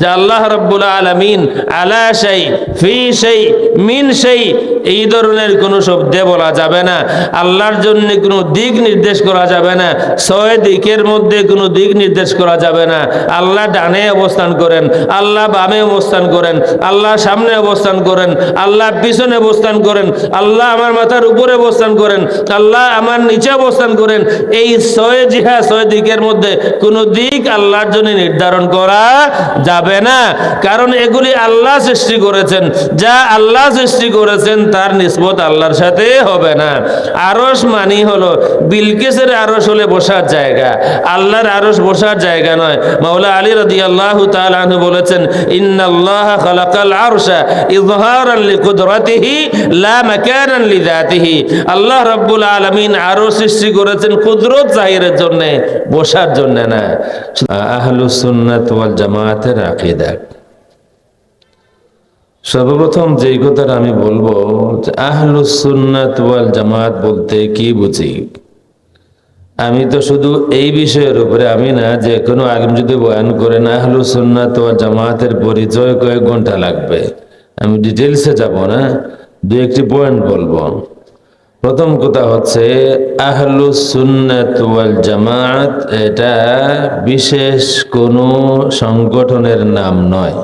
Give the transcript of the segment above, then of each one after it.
যে আল্লাহ রব্বুল আলমিন আলা সেই ফি সেই মিন সেই এই ধরনের কোনো শব্দে বলা যাবে না। আল্লাহর জন্য কোনো দিক নির্দেশ করা যাবে না। ছয় দিকের মধ্যে কোনো দিক নির্দেশ করা যাবে না। আল্লাহ ডানে অবস্থান করেন, আল্লাহ বামে অবস্থান করেন, আল্লাহ সামনে অবস্থান করেন, আল্লাহ পিছনে অবস্থান করেন, আল্লাহ আমার মাথার উপরে অবস্থান করেন, আল্লাহ আমার নিচে অবস্থান করেন। এই ছয় জিহা, ছয় দিকের মধ্যে কোনো দিক আল্লাহর জন্য নির্ধারণ করা যাবে না। কারণ এগুলি আল্লাহ সৃষ্টি করেছেন। যা আল্লাহ সৃষ্টি করেছেন, তার নিসবত আল্লাহর সাথে হবে না। আরস মানি হলো, বিলকিসের আরস হলে বসার জায়গা। আল্লাহর আরস বসার জায়গা নয়। মাওলা আলী রাদি আল্লাহ তালু বলেছেন, ইন্নাল্লাহ খালাকাল আরশা ইজহারান লিকুদরাতিহি লা মাকানান লিযাতিহি। আল্লাহ রাব্বুল আলামিন আরশ সৃষ্টি করেছেন কুদরত জাহিরের জন্য, বসার জন্য না। আহলুস ওয়াল জামাতের আকীদা সর্বপ্রথম যেই কথাটা আমি বলব যে আহলুস ওয়াল জামাত বলতে কি বুঝি? আমি তো শুধু এই বিষয়ের উপরে আমি না, যে কোনো আলিম যদি বয়ান করেন আহলু সুন্নাত ওয়াল জামাতের পরিচয় কয়েক ঘণ্টা লাগবে। আমি ডিটেলসে যাব না, দু একটি পয়েন্ট বলব। প্রথম কথা হচ্ছে, আহলু সুন্নাত ওয়াল জামাত এটা বিশেষ কোনো সংগঠনের নাম নয়।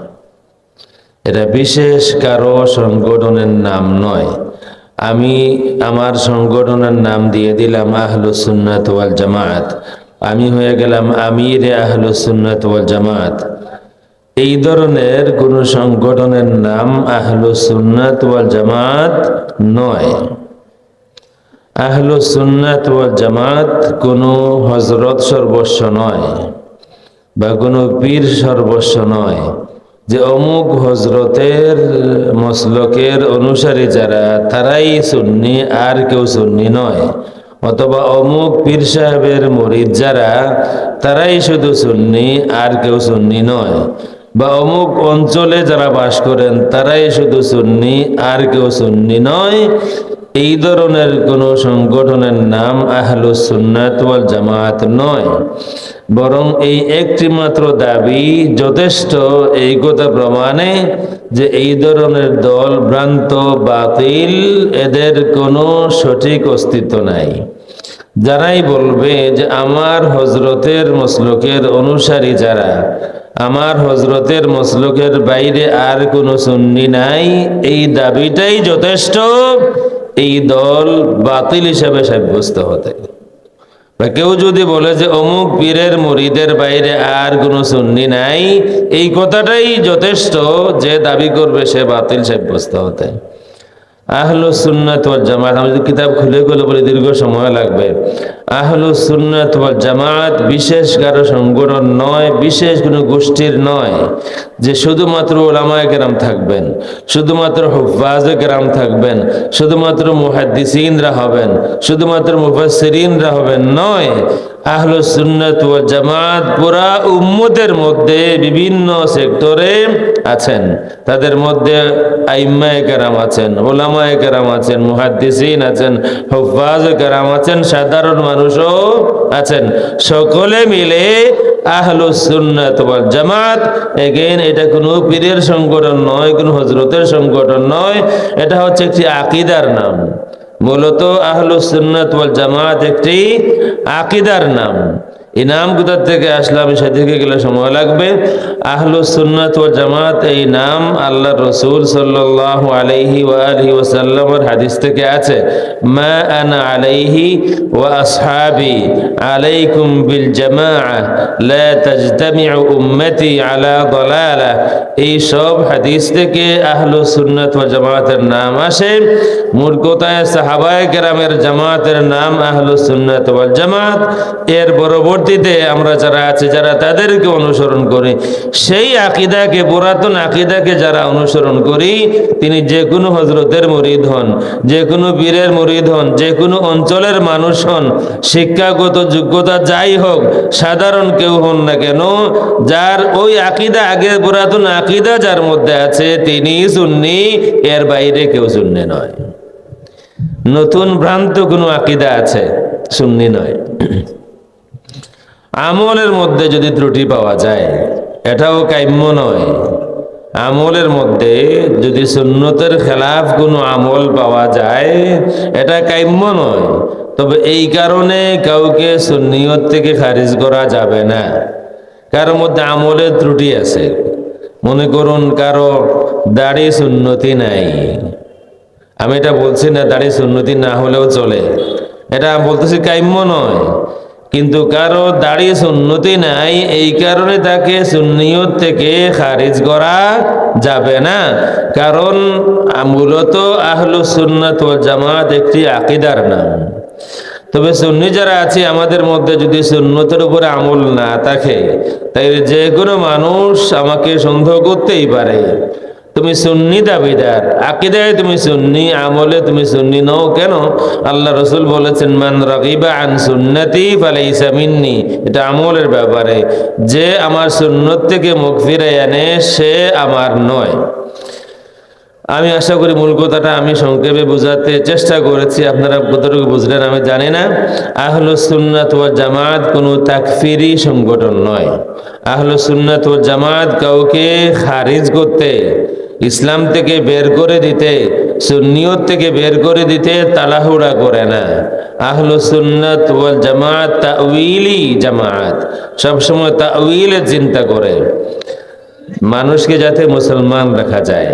এটা বিশেষ কারও সংগঠনের নাম নয়। আমি আমার সংগঠনের নাম দিয়ে দিলাম আহলু সুন্নাত ওয়াল জামাত আমি হয়ে গেলাম আমির আহলু সুন্নাত ওয়াল জামাত এই ধরনের কোন সংগঠনের নাম আহলু সুন্নাত ওয়াল জামাত নয়। আহলুস সুন্নাত ওয়াল জামাত কোনো হজরত সর্বস্ব নয় বা কোনো পীর সর্বস্ব নয়। যে অমুক হজরতের মসলকের অনুসারী যারা, তারাই সুন্নি, আর কেউ সুন্নি নয়। অথবা অমুক পীর সাহেবের মরিদ যারা, তারাই শুধু সুন্নি, আর কেউ সুন্নি নয়। বা অমুক অঞ্চলে যারা বাস করেন, তারাই শুধু সুন্নি, আর কেউ সুন্নি নয়। এই ধরনের কোনো সংগঠনের নাম আহলুস সুন্নাত ওয়াল জামাত নয়। বরং এই একটি মাত্র দাবি যথেষ্ট এই কথা প্রমাণে যে এই ধরনের দল ভ্রান্ত, বাতিল, এদের কোনো সঠিক অস্তিত্ব নাই। যারাই বলবে যে আমার হজরতের মসলকের অনুসারী যারা, আমার হজরতের মসলকের বাইরে আর কোনো সুন্নি নাই, এই দাবিটাই যথেষ্ট। এই দল বাতিল হিসাবে সাব্যস্ত হতে। কেউ যদি বলে যে অমুক পীরের মরিদের বাইরে আর কোনো সুন্নি নাই, এই কথাটাই যথেষ্ট, যে দাবি করবে সে বাতিল সাব্যস্ত হতে। আহলু সুন্নাত ওয়াল জামাত আমি যদি কিতাব খুলে গেলে বলে দীর্ঘ সময় লাগবে। আহলু সুন্নাত ওয়াল জামাত বিশেষ কারও সংগঠন নয়, বিশেষ কোনো গোষ্ঠীর নয়, যে শুধুমাত্র ওলামায় কেরাম থাকবেন, শুধুমাত্র হুফাজ কেরাম থাকবেন, শুধুমাত্র মুহাদ্দিসিনরা হবেন, শুধুমাত্র মুফাসসিরিনরা হবেন, নয় আহলু সুন্নাত ওয়াল জামাত পুরা উম্মতের মধ্যে বিভিন্ন সেক্টরে আছেন। তাদের মধ্যে আইম্মায়ে কেরাম আছেন, ওলামায়ে কেরাম আছেন, মুহাদ্দিসিন আছেন হুফাজ কেরাম আছেন, সাধারণ মানুষও আছেন। সকলে মিলে আহলু সুন্নাত জামাত এগেইন এটা কোনো পীরের সংগঠন নয়, কোনো হজরতের সংগঠন নয়, এটা হচ্ছে একটি আকিদার নাম। মূলত আহলুসন্নত জামাত একটি আকিদার নাম। এই নাম কোথা থেকে আসলে আমি সেদিকে গেলে সময় লাগবে। আহলু সুন্নাত ও জামাত, এই নাম আল্লাহ রসুল সাল্লাল্লাহু আলাইহি আলিহি ওয়াসাল্লামের হাদিস থেকে আছে। মা আনা আলাইহি ওয়া আসহাবি আলাইকুম বিল জামাআ, লা তাজতামিউ উম্মতি আলা দালালা। এই সব হাদিস থেকে আহলু সুন্নাত ওয়াল জামাতের নাম আসে। মূল কথায় সাহাবায়ে কেরামের জামাতের নাম আহলু সুন্নাত ওয়াল জামাত। এর পরবর্তীতে আমরা যারা আছি, যারা তাদেরকে অনুসরণ করি, সেই আকিদাকে, পুরাতন আকিদাকে যারা অনুসরণ করি, তিনি যে কোনো হজরতের মুরিদ হন, যে কোনো বীরের মুরিদ হন, যে কোনো অঞ্চলের মানুষ হন, শিক্ষাগত যোগ্যতা যাই হোক, সাধারণ কেউ হন না কেন, যার ওই আকিদা আগে পুরাতন আকিদা যার মধ্যে আছে, তিনি সুন্নি, এর বাইরে কেউ সুন্নি নয়। নতুন ভ্রান্ত কোনো আকিদা আছে, সুন্নি নয়। আমলের মধ্যে যদি ত্রুটি পাওয়া যায়, এটাও কাম্য নয়। আমলের মধ্যে যদি সুন্নতের খেলাফ কোনো আমল পাওয়া যায়, এটা কাম্য নয়। তবে এই কারণে কাউকে সুন্নিয়ত থেকে খারিজ করা যাবে না। কারোর মধ্যে আমলের ত্রুটি আছে। মনে করুন কারও দাড়ি সুন্নতি নাই। আমি এটা বলছি না দাড়ি সুন্নতি না হলেও চলে। এটা বলতেছি কাম্য নয়। কিন্তু কারও দাড়ি সুন্নতি নাই, এই কারণে তাকে সুন্নিয়ত থেকে খারিজ করা যাবে না। কারণ মূলত আহলু সুন্নাত ওয়াল জামাত একটি আকিদার নাম। তবে সুন্নি যারা আছে, আমাদের মধ্যে যদি সুন্নতের উপরে আমল না থাকে তাই যে কোনো মানুষ আমাকে সন্দেহ করতেই পারে। তুমি সুন্নি দাবিদার। আকিদায় তুমি সুন্নি, আমলে তুমি সুন্নি নও কেন? আল্লাহ রসুল বলেছেন, মান রাগিবা আন সুন্নতি ফালাইসা মিন্নি। এটা আমলের ব্যাপারে। যে আমার সুন্নত থেকে মুখ ফিরে আনে, সে আমার নয়। আমি আশা করি মূল কথাটা আমি সংক্ষেপে বোঝাতে চেষ্টা করেছি। আপনারা কতটুকু বুঝলেন আমি জানি না। আহলু সুন্নাত ওয়া জামাত কোনো তাকফিরি সংগঠন নয়। আহল সুন্নাত ওয়া জামাত কাউকে খারিজ করতে ইসলাম থেকে বের করে দিতে, সুন্নিয়ত থেকে বের করে দিতে তালাহুড়া করে না। আহলু সুন্নাত ওয়াল জামাত তাউইলি জামাত সবসময় তাউইলের চিন্তা করে। মানুষকে যাতে মুসলমান রাখা যায়।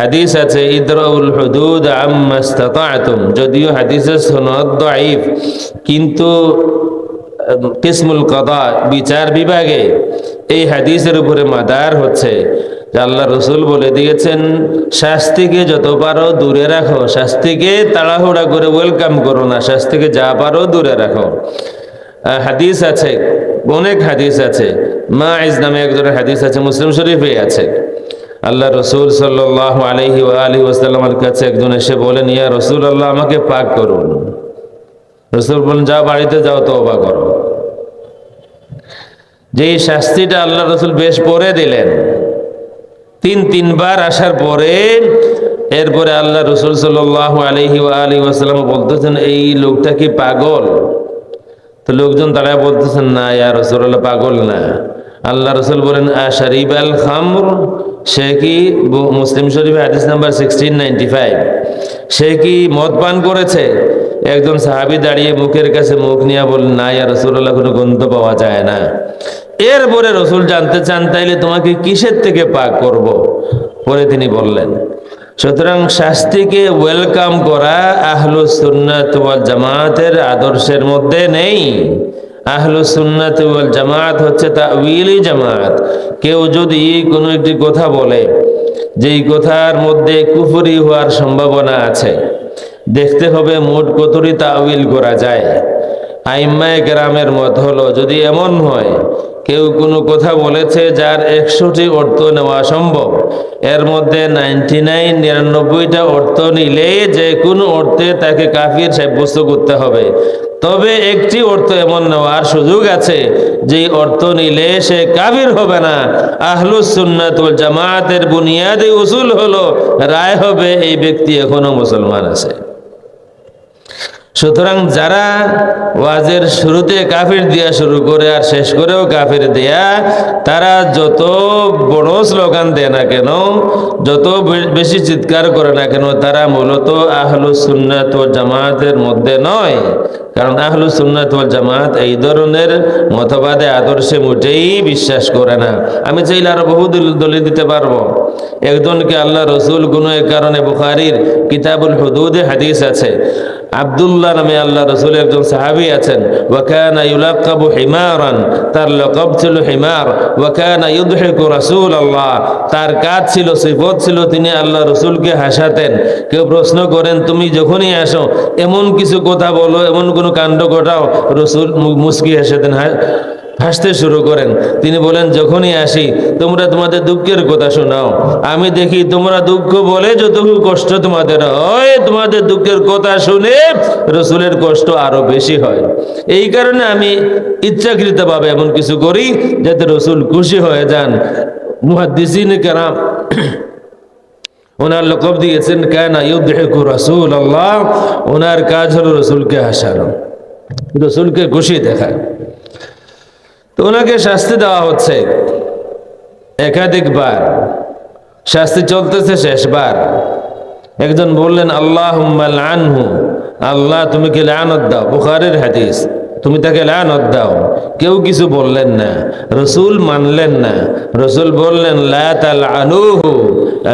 হাদিস আছে, ইদরাউল হুদুদ আম্মা ইসতাতা'তুম যদিও হাদিসের সনদ দাঈফ কিন্তু, কিসমুল কদা, বিচার বিভাগে এই হাদিসের উপরে মাদার হচ্ছে। আল্লাহ রসুল বলে দিয়েছেন, শাস্তিকে যত পারো দূরে রাখো, শাস্তিকে তাড়াহুড়া করে ওয়েলকাম করো না, শাস্তিকে যা পারো দূরে রাখো। হাদিস আছে, অনেক হাদিস আছে মা ইজ নামে একজনের হাদিস আছে, মুসলিম শরীফে আছে। আল্লাহ রসুল সাল্লাহ আলহি আলী ওয়াসাল্লামের কাছে একজন এসে বলেন, ইয়া রসুল আল্লাহ আমাকে পাক করুন রসুল বলেন, যাও বাড়িতে যাও তো অবা করো। যে শাস্তিটা আল্লাহ রসুল বেশ পরে দিলেন তিন, তিনবার আসার পরে এরপরে আল্লাহ রসুল সাল্লাহ আলহি আলী ওয়াসাল্লাম বলতেছেন, এই লোকটা কি পাগল? তো লোকজন তারা বলতেছেন, না, ইয়া রসুল্লাহ পাগল না। আল্লাহ রসুল বলেন আশারিব আল খামর, সে কি মুসলিম শরীফ হাদিস নাম্বার সিক্সটিন নাইনটি ফাইভ, সে কি মদ পান করেছে? একজন সাহাবি দাঁড়িয়ে মুখের কাছে মুখ নিয়ে বললেন, না, ইয়া রসুল্লাহ কোনো গন্ধ পাওয়া যায় না। এরপরে রসুল জানতে চান, তাইলে তোমাকে কিসের থেকে পাক করব? পরে তিনি বললেন, সুতরাং শাস্তিকে ওয়েলকাম করা আহলু সুন্নাত জামাতের আদর্শের মধ্যে নেই। আহলু সুন্নাত জামাত হচ্ছে তাউইলি জামাত। কেউ যদি কোনো একটি কথা বলে, যেই কথার মধ্যে কুফরি হওয়ার সম্ভাবনা আছে, দেখতে হবে মোট কতরি তাউইল করা যায়। আইম্মায় গ্রামের মত হলো, যদি এমন হয়, কেউ কোনো কথা বলেছে যার একশোটি অর্থ নেওয়া সম্ভব, এর মধ্যে নাইনটি নাইন, নিরানব্বইটা অর্থ নিলে যে কোনো অর্থে তাকে কাফির সাব্যস্ত করতে হবে। তবে একটি অর্থ এমন নেওয়ার সুযোগ আছে, যে অর্থ নিলে সে কাফির হবে না। আহলুস সুন্নাত ওয়াল জামাতের বুনিয়াদি উসুল হলো, রায় হবে এই ব্যক্তি এখনও মুসলমান আছে। সুতরাং যারা ওয়াজের শুরুতে কাফির দিয়া শুরু করে আর শেষ করেও কাফির দেয়া, তারা যত বড় স্লোগান দেয় না কেন, যত বেশি চিৎকার করে না কেন, তারা মূলত আহলু সুন্নাত ও জামাতের মধ্যে নয়। কারণ আহলু সুন্নাত ওয়াল জামাত এই ধরনের মতবাদে আদর্শে মোটেই বিশ্বাস করে না। আমি চাইলে আরও বহু দল- দলিল দিতে পারব। একজনকে আল্লাহ রসুল কোনো এক কারণে বুখারির কিতাবুল হুদুদে হাদিস আছে। আব্দুল্লাহ নামে আল্লাহ রসুল একজন সাহাবি আছেন। ওয়াকানা ইউলাকাবু হিমারান, তার লকব ছিল হিমার। ওয়াকানা ইউদহিকু রাসূল আল্লাহ তার কাজ ছিল, সিফত ছিল, তিনি আল্লাহ রসুলকে হাসাতেন। কেউ প্রশ্ন করেন, তুমি যখনই আসো, এমন কিছু কথা বলো, এমন কোনো কাণ্ড ঘটাও? রসুল মুসকি হাসাতেন হাসতে শুরু করেন। তিনি বলেন, যখনই আসি, তোমরা তোমাদের দুঃখের কথা শোনাও। আমি দেখি তোমরা দুঃখ বলে যতটুকু কষ্ট তোমাদের হয়, তোমাদের দুঃখের কথা শুনে রসুলের কষ্ট আরও বেশি হয়। এই কারণে আমি ইচ্ছাকৃতভাবে এমন কিছু করি, যাতে রসুল খুশি হয়ে যান। মুহাদ্দিসিন কেরাম ওনার লকব দিয়েছেন, কেন ইউদ্দেহকু রাসূল আল্লাহ ওনার কাজ হলো রসুলকে হাসানো। রসুলকে খুশি দেখায়। তো ওনাকে শাস্তি দেওয়া হচ্ছে। একাধিকবার। শাস্তি চলতেছে শেষবার। একজন বললেন আল্লাহ আনহু আল্লাহ, তুমি কি লানত দাও? বুখারের হাদিস, তুমি তাকে লানত দাও। কেউ কিছু বললেন না। রসুল মানলেন না। রসুল বললেন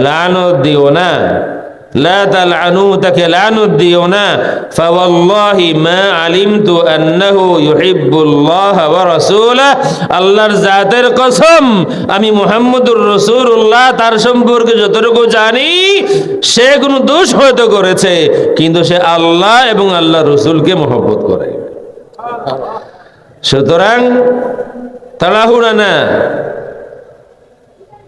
লানত দিও না। لا تلعنوه তাকে লানত দিও না فوالله ما علمت انه يحب الله ورسوله আল্লাহর জাতের কসম আমি মুহাম্মদুর রাসূলুল্লাহ তার সম্পর্কে যতটুকু জানি সে কোনো দোষ হয়তো করেছে কিন্তু সে আল্লাহ এবং আল্লাহ রসুলকে মহব্বত করে সুতরাং তাড়াহুড়া না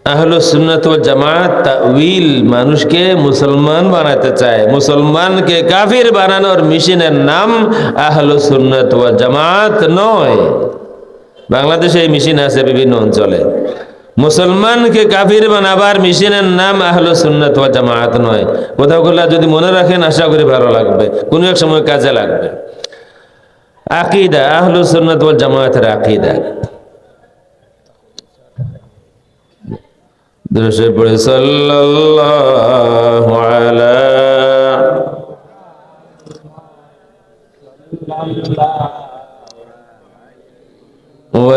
আহলো সুন্নত জামাত তাউইল মানুষকে মুসলমান বানাতে চায়। মুসলমানকে কাফির বানানোর মিশনের নাম আহলো সুন্নত জামাত নয়। বাংলাদেশে এই মেশিন আছে বিভিন্ন অঞ্চলে। মুসলমানকে কাফির বানাবার মিশনের নাম আহলো সুন্নত জামাত নয়। কোথাও কোথাও যদি মনে রাখেন, আশা করি ভালো লাগবে। কোনো এক সময় কাজে লাগবে। আকিদা, আহলো সুন্নাত জামাতের আকিদা। দৃশ্যে পড়ে সাল্লাল্লাহু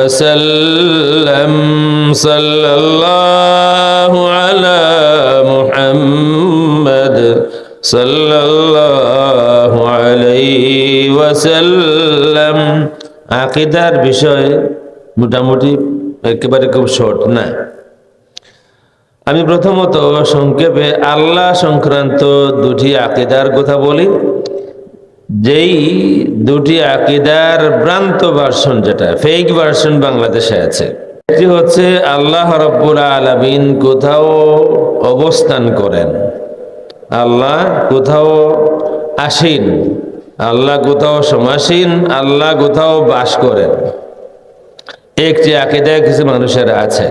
وسلم صلى الله على محمد صلى الله عليه وسلم আকিদার বিষয়ে মোটামুটি একেবারে খুব শর্ট না আমি প্রথমত সংক্ষেপে আল্লাহ সংক্রান্ত দুটি আকিদার কথা বলি। যেই দুটি আকিদার ভ্রান্ত ভার্সন যেটা ফেক ভার্সন বাংলাদেশে আছে একটি হচ্ছে আল্লাহ রব্বুল আলমিন কোথাও অবস্থান করেন। আল্লাহ কোথাও আসীন, আল্লাহ কোথাও সমাসীন, আল্লাহ কোথাও বাস করেন। একটি আকিদায় কিছু মানুষের আছে।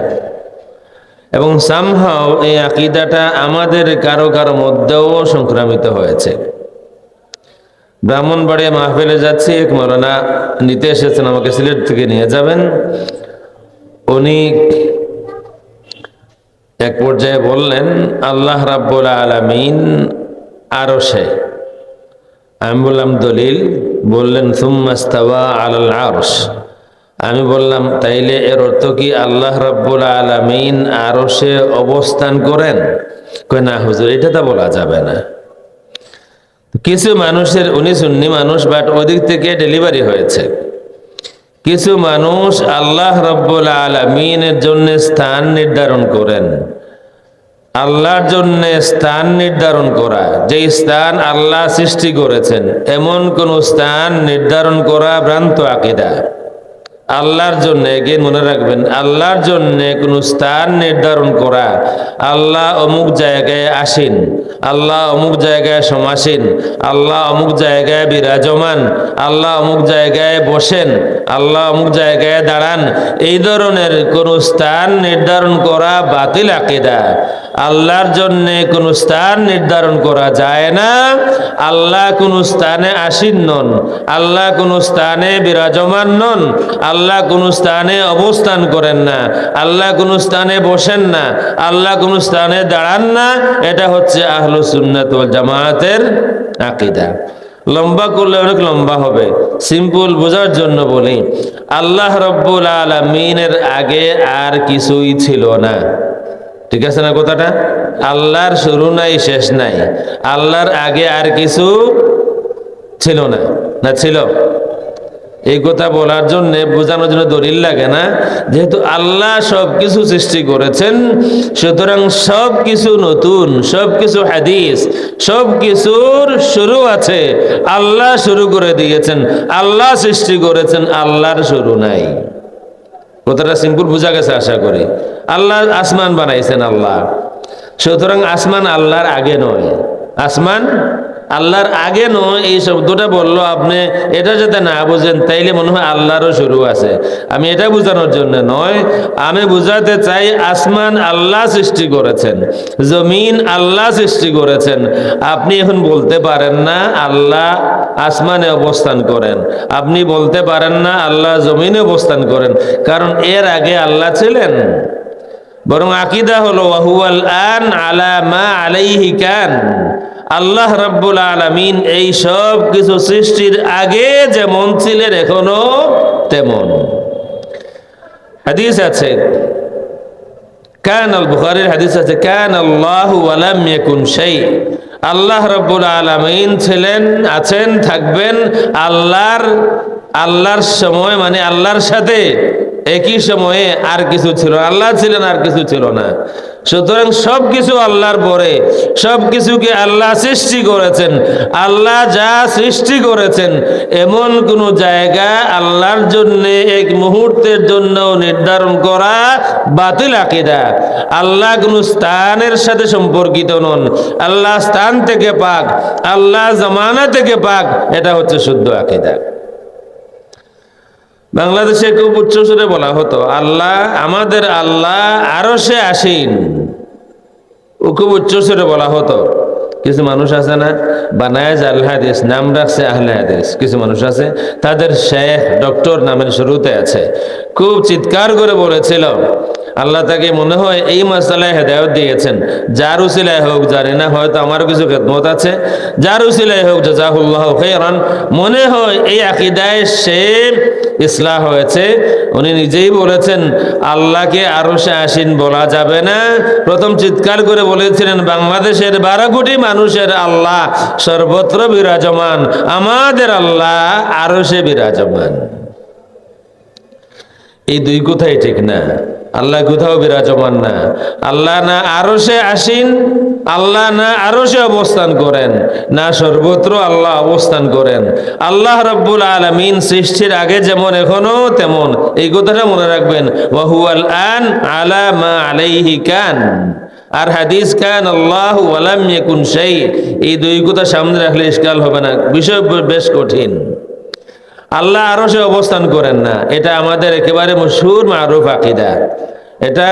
এবং সামহাও এই আকিদাটা আমাদের কারও কারও মধ্যেও সংক্রামিত হয়েছে। ব্রাহ্মণবাড়িয়া মাহফিলে যাচ্ছি, এক মৌলানা নিতে এসেছেন, আমাকে সিলেট থেকে নিয়ে যাবেন। উনি এক পর্যায়ে বললেন, আল্লাহ রাব্বুল আলামিন আরও সে। আমি বললাম, দলিল। বললেন সুম্মাস্তাওয়া আলাল আরশ। আমি বললাম, তাইলে এর অর্থ কি আল্লাহ রাব্বুল আলামিন আরও সে অবস্থান করেন? কই না হুজুর, এটা তো বলা যাবে না। কিছু মানুষের, উনি সুন্নি মানুষ, বাট ওদিক থেকে ডেলিভারি হয়েছে। কিছু মানুষ আল্লাহ রব্বুল আলমিনের জন্য স্থান নির্ধারণ করেন। আল্লাহর জন্য স্থান নির্ধারণ করা, যে স্থান আল্লাহ সৃষ্টি করেছেন, এমন কোন স্থান নির্ধারণ করা ভ্রান্ত আকিদা। আল্লাহর জন্য এগিয়ে মনে রাখবেন, আল্লাহর জন্য কোনো স্থান নির্ধারণ করা, আল্লাহ অমুক জায়গায় আসেন, আল্লাহ অমুক জায়গায় সমাসীন, আল্লাহ অমুক জায়গায় বিরাজমান, আল্লাহ অমুক জায়গায় বসেন, আল্লাহ অমুক জায়গায় দাঁড়ান, এই ধরনের কোন স্থান নির্ধারণ করা বাতিল আকিদা। আল্লাহর জন্য কোন স্থান নির্ধারণ করা যায় না। আল্লাহ কোন স্থানে আসীন নন, আল্লাহ কোন স্থানে বিরাজমান নন আল্লাহ কোন স্থানে অবস্থান করেন না, আল্লাহ কোন স্থানে বসেন না, আল্লাহ কোন স্থানে দাঁড়ান না, এটা হচ্ছে আহলু সুন্নাত জামায়াতের আকিদা। লম্বা করলে অনেক লম্বা হবে, সিম্পল বোঝার জন্য বলি, আল্লাহ রব্বুল আলমিনের আগে আর কিছুই ছিল না। ঠিক আছে না কথাটা? আল্লাহর শুরু নাই, শেষ নাই, আল্লাহর আগে আর কিছু ছিল না না ছিল? এই কথা বলার জন্য বোঝানোর জন্য দলিল লাগে না। যেহেতু আল্লাহ সব কিছু সৃষ্টি করেছেন, সুতরাং সব কিছু নতুন সব কিছু হাদিস সব কিছুর শুরু আছে। আল্লাহ শুরু করে দিয়েছেন, আল্লাহ সৃষ্টি করেছেন, আল্লাহর শুরু নাই। কথাটা সিম্পল বোঝা গেছে আশা করি। আল্লাহ আসমান বানাইছেন আল্লাহ। সুতরাং আসমান আল্লাহর আগে নয়। আসমান আল্লাহর আগে নয়, এই শব্দটা বলল আপনি, এটা যাতে না বুঝেন, তাইলে মনে হয় আল্লাহরও শুরু আছে। আমি এটা বোঝানোর জন্য নয়, আমি বুঝাতে চাই আসমান আল্লাহ সৃষ্টি করেছেন, জমিন আল্লাহ সৃষ্টি করেছেন। আপনি এখন বলতে পারেন না আল্লাহ আসমানে অবস্থান করেন, আপনি বলতে পারেন না আল্লাহ জমিনে অবস্থান করেন, কারণ এর আগে আল্লাহ ছিলেন। বরং আকিদা হলো আন আলা মা আলাইহি কান। আল্লাহ রাব্বুল আলামিন এই সব কিছু সৃষ্টির আগে যেমন ছিলেন, এখনও তেমন। হাদিস আছে কান আল বুখারীর হাদিস আছে কান আল্লাহ ওয়ালাম ইয়াকুন শাই। আল্লাহ রাব্বুল আলামিন ছিলেন, আছেন, থাকবেন আল্লাহর আল্লাহর সময় মানে আল্লাহর সাথে একই সময়ে আর কিছু ছিল। আল্লাহ ছিলেন আর কিছু ছিল না। সুতরাং সব কিছু আল্লাহর পরে সব কিছুকে আল্লাহ সৃষ্টি করেছেন। আল্লাহ যা সৃষ্টি করেছেন, এমন কোন জায়গা আল্লাহর জন্য এক মুহূর্তের জন্য নির্ধারণ করা বাতিল আকিদা। আল্লাহ কোন স্থানের সাথে সম্পর্কিত নন। আল্লাহ স্থান থেকে পাক, আল্লাহ জামানা থেকে পাক, এটা হচ্ছে শুদ্ধ আকিদা। বাংলাদেশে খুব উচ্চ সুরে বলা হতো, আল্লাহ আমাদের আল্লাহ আরও সে আসীন। ও খুব উচ্চ সুরে বলা হতো। কিছু মানুষ আছে না বানায় আল্লাহাদিস আল্লাহ হাদিস, নাম রাখছে আহলে কিছু মানুষ আছে, তাদের শেখ, ডক্টর নামের শুরুতে আছে। খুব চিৎকার করে বলেছিল আল্লাহ তাকে মনে হয় এই মাসালায় হেদায়ত দিয়েছেন। যার উসিলায় হোক জানি না, হয়তো আমার কিছু খেদমত আছে। যার উসিলায় হোক, জাজাহুল্লাহ খেরান মনে হয় এই আকিদায় সে ইসলাহ হয়েছে। উনি নিজেই বলেছেন, আল্লাহকে আরও সে আসীন বলা যাবে না। প্রথম চিৎকার করে বলেছিলেন, বাংলাদেশের বারো কোটি মানুষের আল্লাহ সর্বত্র বিরাজমান। আমাদের আল্লাহ আরও সে বিরাজমান। এই দুই কথাই ঠিক না। আল্লাহ কোথাও বিরাজমান না। আল্লাহ না আরও সে আসীন, আল্লাহ না আরও সে অবস্থান করেন, না সর্বত্র আল্লাহ অবস্থান করেন। আল্লাহ রব্বুল আলমিন সৃষ্টির আগে যেমন, এখনও তেমন। এই কথাটা মনে রাখবেন, ওয়াহুয়াল আন আলা মা আলাইহি কান। আর হাদিস, কান আল্লাহ ওয়ালাম ইয়াকুন শাই এই দুই কথা সামনে রাখলে ইশকাল হবে না, বিষয় বেশ কঠিন। আল্লাহ আরও সে অবস্থান করেন না। এটা আমাদের একেবারে মশুর মারুফ আকিদা। এটা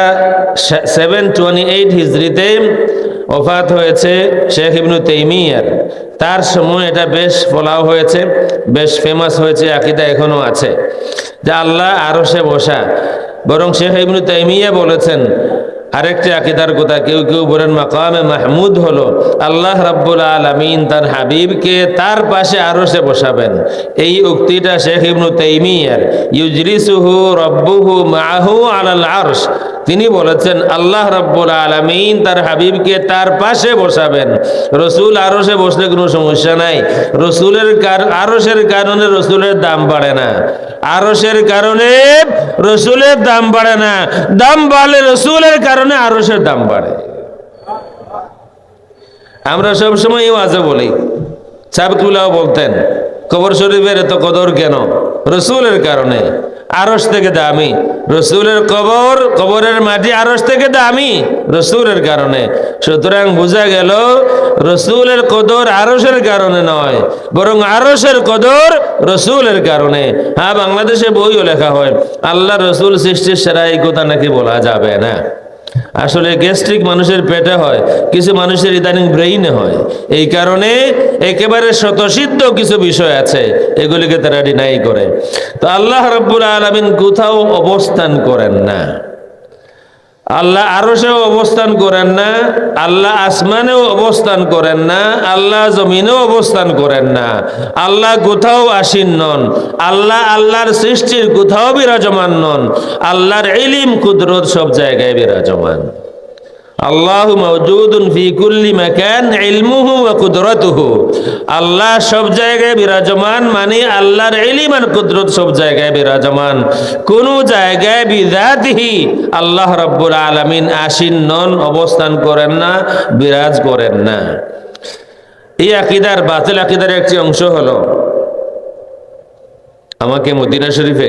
সেভেন টোয়েন্টি এইট হিজড়িতে ওফাত হয়েছে শেখ ইবনু তেইমিয়ার। তার সময় এটা বেশ ফলাও হয়েছে, বেশ ফেমাস হয়েছে, আকিদা এখনও আছে। যে আল্লাহ আরও সে বসা। বরং শেখ ইবনু তাইমিয়া বলেছেন আরেকটি আকিদার কথা, কেউ কেউ বলেন মাকামে মাহমুদ হলো আল্লাহ রাব্বুল আলামিন তার হাবিবকে তার পাশে আরও সে বসাবেন। এই উক্তিটা শেখ ইবনু তাইমিয়ার ইউজরিসুহু রব্বুহু মাহু আলাল আরশ। তিনি বলেছেন, আল্লাহ রাব্বুল আলামিন তার হাবিবকে তার পাশে বসাবেন। রসুল আরশে বসলে কোনো সমস্যা নাই। রসুলের আরশের কারণে রসুলের দাম বাড়ে না। আরশের কারণে রসুলের দাম বাড়ে না। দাম বাড়লে রসুলের কারণে আরসের দাম বাড়ে। আমরা সবসময় ওয়াজে বলি সাবকুলাও বলতেন, কবর শরীফের এত কদর কেন? রসুলের কারণে। আরস থেকে দামি। রসুলের কবর, কবরের মাটি আরস থেকে দামি, রসুলের কারণে। সুতরাং বোঝা গেল, রসুলের কদর আরসের কারণে নয়, বরং আরসের কদর রসুলের কারণে। হ্যাঁ বাংলাদেশে বইও লেখা হয়, আল্লাহ রসুল সৃষ্টির সেরা এই কথা নাকি বলা যাবে না। আসলে গ্যাস্ট্রিক মানুষের পেটে হয়, কিছু মানুষের ইদানিং ব্রেইনে হয়। এই কারণে একেবারে শতসিদ্ধ কিছু বিষয় আছে, এগুলিকে তারা ডিনাই করে। তো আল্লাহ রব্বুল আলমিন কোথাও অবস্থান করেন না। আল্লাহ আরশেও অবস্থান করেন না, আল্লাহ আসমানেও অবস্থান করেন না, আল্লাহ জমিনেও অবস্থান করেন না। আল্লাহ কোথাও আসীন নন, আল্লাহ আল্লাহর সৃষ্টির কোথাও বিরাজমান নন, আল্লাহর ইলিম, কুদরত সব জায়গায় বিরাজমান। আল্লাহ মৌজুদুন ফি কুল্লি মাকান ইলমুহু ওয়া কুদরতুহু। আল্লাহ সব জায়গায় বিরাজমান মানে আল্লাহর ইলম আর কুদরত সব জায়গায় বিরাজমান। কোন জায়গায় বিজাতিহি আল্লাহ রাব্বুল আলামিন আসীন নন, অবস্থান করেন না, বিরাজ করেন না। এই আকীদার বাতিল আকীদার একটি অংশ হলো আমাকে মদিনা শরীফে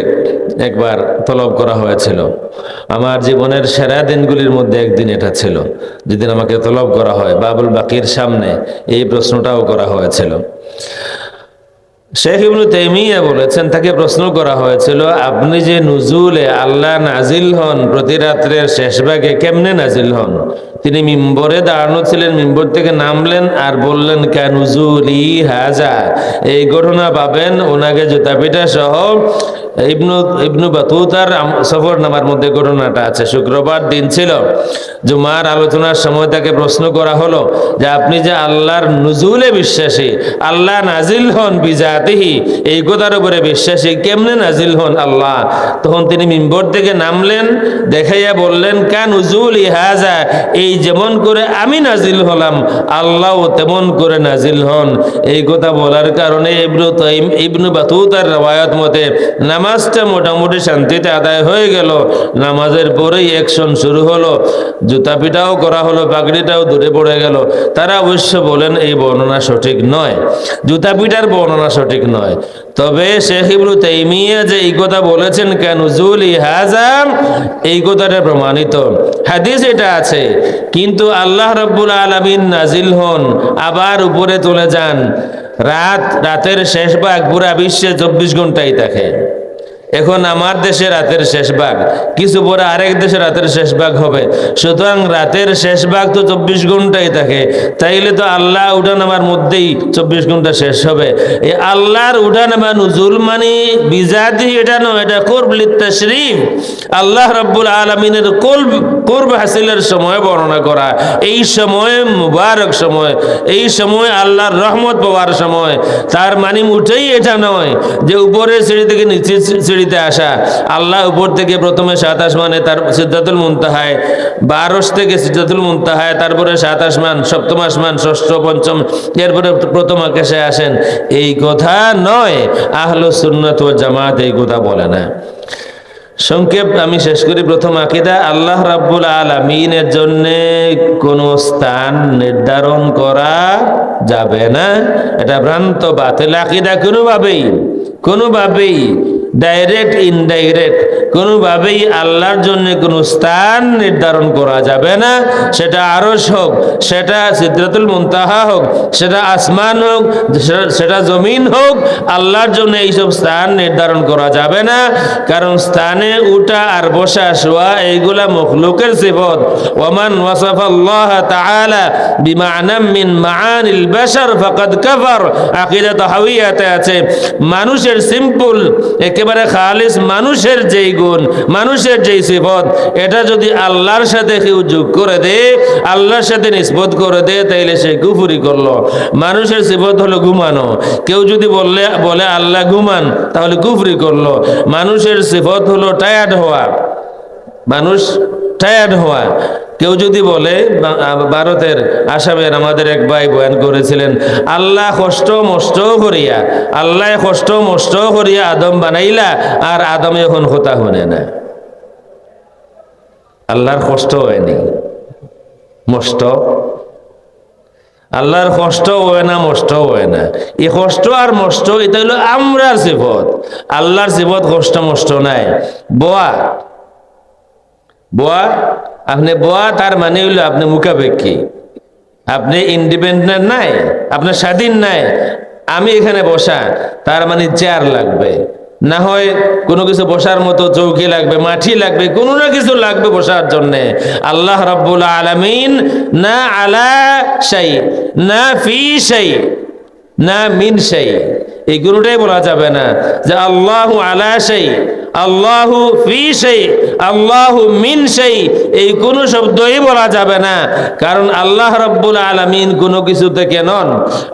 একবার তলব করা হয়েছিল। আমার জীবনের সেরা দিনগুলির মধ্যে একদিন এটা ছিল। যেদিন আমাকে তলব করা হয়, বাবুল বাকির সামনে এই প্রশ্নটাও করা হয়েছিল। শেখ ইবনু তেমিয়া বলেছেন, তাকে প্রশ্ন করা হয়েছিল, আপনি যে নুজুলে আল্লাহ নাজিল হন, প্রতি রাত্রের শেষ ভাগে কেমনে নাজিল হন? তিনি মিম্বরে দাঁড়ানো ছিলেন, মিম্বর থেকে নামলেন আর বললেন ই হাজা? এই ঘটনা পাবেন, ওনাকে জুতা পিঠা সহ ইবনু ইবনু বাতুতার আম- সফর নামার মধ্যে ঘটনাটা আছে। শুক্রবার দিন ছিল। জুমার আলোচনার সময় তাকে প্রশ্ন করা হলো যে, আপনি যে আল্লাহর নজুলে বিশ্বাসী, আল্লাহ নাজিল হন বিজাতিহি, এই কথার উপরে বিশ্বাসী কেমনে নাজিল হন আল্লাহ? তখন তিনি মিম্বর থেকে নামলেন, দেখাইয়া বললেন, কা নজুল ইহাজা এই যেমন করে আমি নাজিল হলাম আল্লাহ তেমন করে নাজিল হন। এই কথা বলার কারণে ইবনু তাইম ইবনু বাতুতার রওয়ায়াত মতে নামাজটা মোটামুটি শান্তিতে আদায় হয়ে গেল। নামাজের পরেই অ্যাকশন শুরু হলো। জুতা পিটাও করা হলো, পাগড়িটাও দূরে পড়ে গেল। তারা অবশ্য বলেন, এই বর্ণনা সঠিক নয়। জুতা পিটার বর্ণনা সঠিক নয়। তবে শেখ ইবনু তাইমিয়া যে এই কথা বলেছেন কেন? জুল ইহাজাম এই কথাটা প্রমাণিত। হাদিস এটা আছে, কিন্তু আল্লাহ রব্বুল আলমিন নাজিল হন, আবার উপরে চলে যান। রাত, রাতের শেষ ভাগ পুরা বিশ্বে চব্বিশ ঘন্টাই থাকে। এখন আমার দেশে রাতের শেষ ভাগ, কিছু পরে আরেক দেশে রাতের শেষ ভাগ হবে। সুতরাং রাতের শেষ ভাগ তো চব্বিশ ঘন্টাই থাকে, তাইলে তো আল্লাহ উঠানামার মধ্যেই চব্বিশ ঘণ্টা শেষ হবে। এই আল্লাহর উঠানামা নুজুল মানে বিজাতি এটা নয়, এটা কোরব লিত্তাশরিফ। আল্লাহ রব্বুল আলমিনের কোরব কোরব হাসিলের সময় বর্ণনা করা। এই সময় মুবারক সময়, এই সময় আল্লাহর রহমত পাওয়ার সময়। তার মানে উঠেই এটা নয় যে উপরে সিঁড়ি থেকে নিচে সিঁড়িতে আসা আল্লাহ উপর থেকে প্রথমে সাত আসমানে তার সিদ্ধাতুল মুনতাহায় বারস থেকে সিদ্ধাতুল মুনতাহায়, তারপরে সাত আসমান, সপ্তম আসমান, ষষ্ঠ, পঞ্চম, এরপরে প্রথম আকাশে আসেন। এই কথা নয়, আহলো সুন্নত ও জামাত এই কথা বলে না। সংক্ষেপ আমি শেষ করি, প্রথম আকিদা, আল্লাহ রাব্বুল আলমিনের জন্য কোনো স্থান নির্ধারণ করা যাবে না। এটা ভ্রান্ত বাতিল আকিদা কোনোভাবেই কোনোভাবেই ডাইরেক্ট ইনডাইরেক্ট কোনোভাবেই আল্লাহর জন্য কোনো স্থান নির্ধারণ করা যাবে না। সেটা আরস হোক, সেটা সিদ্ধাতুল মুনতাহা হোক, সেটা আসমান হোক, সেটা- জমিন হোক, আল্লাহর জন্য এইসব স্থান নির্ধারণ করা যাবে না। কারণ স্থানে উঠা আর বসা শোয়া, এইগুলা মখলুকের সিফত। ওমান ওয়াসাফ আল্লাহ তাআলা বিমা'নাম মিন মাআনিল বাশার ফাকাদ কাফার। আকীদা তাহাউইয়াতে আছে, মানুষের সিম্পল একেবারে খালিস মানুষের যেই গুণ, মানুষের যেই সিফত, এটা যদি আল্লাহর সাথে কেউ যোগ করে দে, আল্লাহর সাথে নিসবত করে দে, তাইলে সে কুফুরি করল। মানুষের সিফত হলো ঘুমানো। কেউ যদি বললে, বলে আল্লাহ ঘুমান, তাহলে কুফরি করল। মানুষের সিফত হলো টায়ার্ড হওয়া। মানুষ টায়ার্ড হওয়া কেউ যদি বলে ভারতের, আসামের আমাদের এক ভাই বয়ান করেছিলেন, আল্লাহ কষ্ট মষ্ট করিয়া, আল্লাহ কষ্ট মষ্ট করিয়া আদম বানাইলা, আর আদমে এখন হতা হনে না। আল্লাহর কষ্ট হয়নি মষ্ট? আল্লাহর কষ্ট হয় না, মষ্ট হয় না? এই কষ্ট আর মষ্ট, এটা হলো আমরার জীবত আল্লাহর জীবত কষ্ট মষ্ট নাই। বোয়া বোয়া? আপনি বোয়া, তার মানে হইল আপনি মুখাপেক্ষী। আপনি ইন্ডিপেন্ডেন্ট নাই, আপনার স্বাধীন নাই, আমি এখানে বসা, তার মানে চেয়ার লাগবে। না হয় কোনো কিছু বসার মতো চৌকি লাগবে মাঠি লাগবে, কোনো না কিছু লাগবে বসার জন্যে। আল্লাহ রব্বুল আলমিন, না আলা সাই না ফি সাই না মিন সাই এই কোনোটাই বলা যাবে না যে আল্লাহ আলা সাই আল্লাহু ফি সেই আল্লাহু মিন সেই এই কোন শব্দই বলা যাবে না। কারণ আল্লাহ রব্বুল আলামিন কোনো কিছু থেকে নন।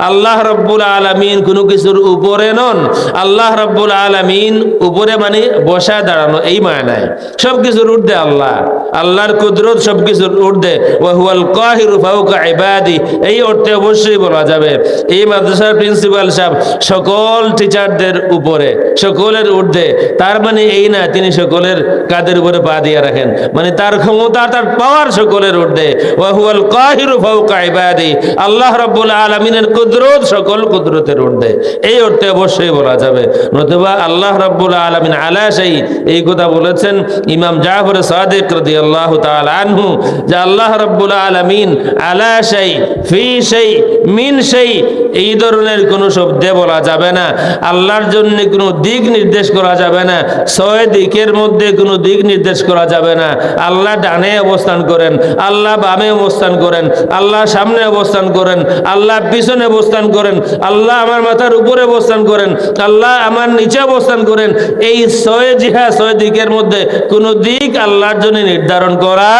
আল্লাহ রব্বুল আলামিন কোনো কিছুর উপরে নন। আল্লাহ রব্বুল আলামিন উপরে মানে বসা দাঁড়ানো, এই মায়নায় সব কিছুর ঊর্ধ্বে আল্লাহ। আল্লাহর কুদরত সব কিছুর ঊর্ধ্বে ওয়াহুয়াল কাহিরু ফাওকা ইবাদি, এই অর্থে অবশ্যই বলা যাবে। এই মাদ্রাসার প্রিন্সিপাল সাহেব সকল টিচারদের উপরে, সকলের ঊর্ধ্বে। তার মানে এই না, তিনি সকলের কাদের উপরে পা দিয়ে রাখেন। মানে তার ক্ষমতা, তার পাওয়ার সকলের ঊর্ধ্বে। ওয়াহুয়াল কাহিরু ফাওকা ইবাদি। আল্লাহ রাব্বুল আলামিনের কুদরত সকল কুদরতের ঊর্ধ্বে। এই অর্থে অবশ্যই বলা যাবে। নতুবা আল্লাহ রাব্বুল আলামিন আলা সেই এই কথা বলেছেন ইমাম জাফর সাদিক রাদিয়াল্লাহু তাআলা আনহু, যে আল্লাহ রাব্বুল আলামিন আলা সেই ফি সেই মিন সেই এই ধরনের কোনো শব্দে বলা যাবে না। আল্লাহর জন্য কোনো দিক নির্দেশ করা যাবে না। ছয় দিকের মধ্যে কোনো দিক নির্দেশ করা যাবে না। আল্লাহ ডানে অবস্থান করেন, আল্লাহ বামে অবস্থান করেন, আল্লাহ সামনে অবস্থান করেন, আল্লাহ পিছনে অবস্থান করেন, আল্লাহ আমার মাথার উপরে অবস্থান করেন, আল্লাহ আমার নিচে অবস্থান করেন। এই ছয় জিহা ছয় দিকের মধ্যে কোনো দিক আল্লাহর জন্য নির্ধারণ করা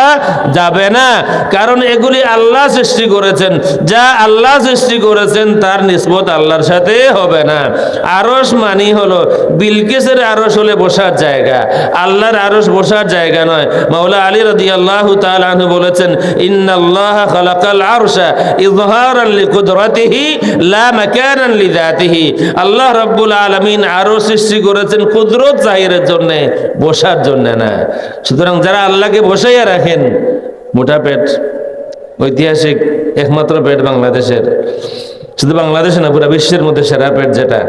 যাবে না। কারণ এগুলি আল্লাহ সৃষ্টি করেছেন। যা আল্লাহ সৃষ্টি করেছেন, তার নিসবত আল্লাহর সাথে হবে না। আরস মানি হলো বিলকিসের আরস হলে বসার জায়গা। আল্লাহর আরস বসার জায়গা নয়। মাওলা আলী রাদিয়াল্লাহু তাআলা আনহু বলেছেন, ইন্নাল্লাহ খালাকাল আরশা ইযহারান লিকুদরাতিহি লা মাকানান লিযাতিহি। আল্লাহ রাব্বুল আলামিন আরও সৃষ্টি করেছেন কুদরত জাহিরের জন্য, বসার জন্য না। সুতরাং যারা আল্লাহকে বসাইয়া রাখেন, মোটা পেট, ঐতিহাসিক একমাত্র পেট বাংলাদেশের। শুধু বাংলাদেশে না, পুরো বিশ্বের মধ্যে সেরা পেট যেটা।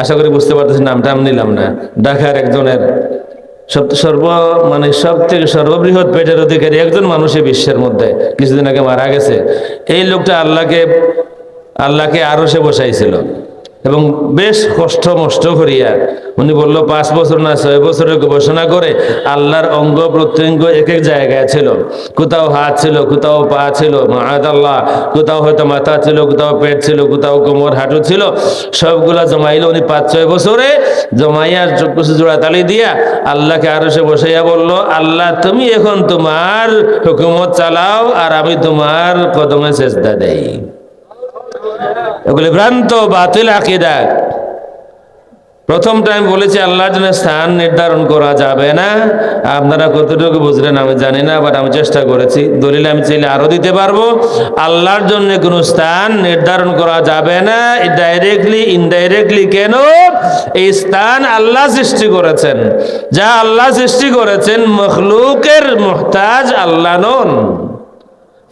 আশা করি বুঝতে পারতেছি নামটা আমি নিলাম না। ঢাকার একজনের সব সর্ব মানে সব থেকে সর্ববৃহৎ পেটের অধিকারী একজন মানুষই বিশ্বের মধ্যে। কিছুদিন আগে মারা গেছে। এই লোকটা আল্লাহকে আল্লাহকে আরও সে বসাইছিল। এবং বেশ কষ্ট মষ্ট করিয়া উনি বলল, পাঁচ বছর না, ছয় বছরের গবেষণা করে আল্লাহর অঙ্গ প্রত্যঙ্গ এক এক জায়গায় ছিল। কোথাও হাত ছিল, কোথাও পা ছিল মাহাদ আল্লাহ কোথাও হয়তো মাথা ছিল, কোথাও পেট ছিল, কোথাও কোমর হাঁটু ছিল। সবগুলা জমাইলো উনি পাঁচ, ছয় বছরে। জমাইয়া কিছু জোড়া তালি দিয়া আল্লাহকে আরও সে বসাইয়া বলল, আল্লাহ, তুমি এখন তোমার হুকুমত চালাও আর আমি তোমার কদমে চেষ্টা দেই। এগুলি ভ্রান্ত বাতিল আকিদা। প্রথম টাইম বলেছি, আল্লাহর জন্য স্থান নির্ধারণ করা যাবে না। আপনারা কতটুকু বুঝলেন আমি জানি না বাট আমি চেষ্টা করেছি। দলিল আমি চাইলে আরও দিতে পারব। আল্লাহর জন্য কোনো স্থান নির্ধারণ করা যাবে না। ডাইরেক্টলি ইনডাইরেক্টলি কেন? এই স্থান আল্লাহ সৃষ্টি করেছেন। যা আল্লাহ সৃষ্টি করেছেন, মখলুকের মুহতাজ আল্লাহ নন।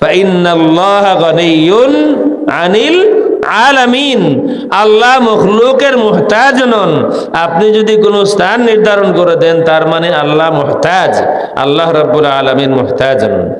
ফাইন্নাল্লাহ গনিয়ুন আনিল আলামিন। আল্লাহ মখলুকের মোহতাজ নন। আপনি যদি কোনো স্থান নির্ধারণ করে দেন, তার মানে আল্লাহ মোহতাজ। আল্লাহ রাব্বুল আলমিন মোহতাজ নন।